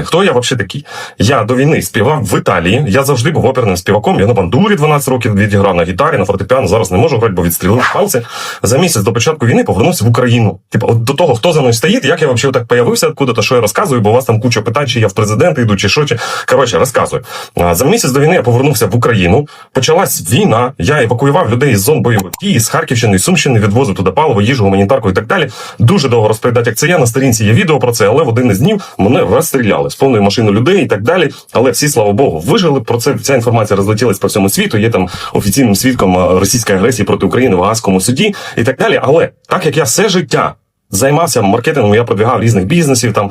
Хто я взагалі такий? Я до війни співав в Італії. Я завжди був оперним співаком. Я на бандурі 12 років відіграв на гітарі, на фортепіано. Зараз не можу грати, бо відстрілив пальці. За місяць до початку війни повернувся в Україну. Типу, от до того, хто за мною стоїть, як я взагалі так появився, откуда-то, що я розказую, бо у вас там куча питань, чи я в президенти йду, чи що, чи коротше, розказую. За місяць до війни я повернувся в Україну. Почалась війна. Я евакуював людей із зон бойових дій, з Харківщини, з Сумщини, відвозив туди паливо, їжу, гуманітарку і так далі. Дуже довго розповідати, як це є. На сторінці є відео про це, але в один із днів мене розстріляли з повною машиною людей і так далі. Але всі, слава Богу, вижили. Про це ця інформація розлетілась по всьому світу. Є там офіційним свідком е, російської агресії проти України в Гаазькому суді і так далі. Але так як я все життя займався маркетингом, я продвігав різних бізнесів там.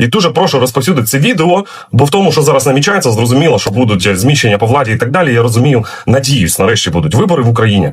І дуже прошу розповсюдити це відео, бо в тому, що зараз намічається, зрозуміло, що будуть зміщення по владі і так далі. Я розумію, надіюсь, нарешті будуть вибори в Україні.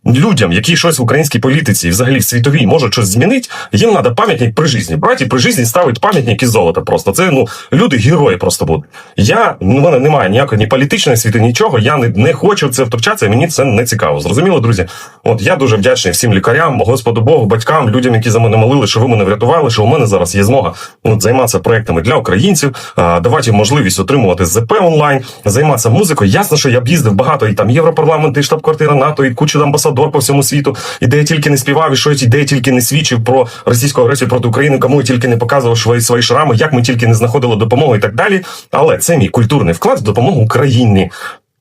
людям, які щось в українській політиці, і взагалі в світовій можуть щось змінити. Їм треба пам'ятник при житті. Браті при житті ставить пам'ятник із золота. Просто це ну люди герої просто будуть. Я ну, в мене немає ніякої ні політичної світи, нічого. Я не, не хочу в це втручатися. Мені це не цікаво. Зрозуміло, друзі. От я дуже вдячний всім лікарям, Господу Богу, батькам, людям, які за мене молили, що ви мене врятували, що у мене зараз є змога от, займатися проектами для українців, давати їм можливість отримувати ЗП онлайн, займатися музикою. Ясно, що я б їздив багато і там Європарламент, і штаб-квартира НАТО, і кучу амбасадор по всьому світу, і де я тільки не співав, і що я де я тільки не свідчив про російську агресію проти України, кому я тільки не показував свої свої шрами, як ми тільки не знаходили допомогу і так далі. Але це мій культурний вклад в допомогу Україні.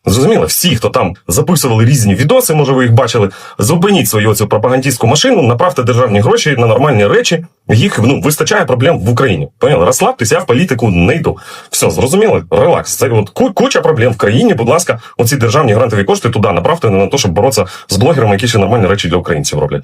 Зрозуміло, всі, хто там записували різні відоси, може ви їх бачили, зупиніть свою цю пропагандистську машину, направте державні гроші на нормальні речі. Їх ну вистачає проблем в Україні. Поняли? Розслабтеся, я в політику не йду. Все, зрозуміло, релакс. Це от куча проблем в країні. Будь ласка, оці державні грантові кошти туди направте не на те, щоб боротися з блогерами, які ще нормальні речі для українців роблять.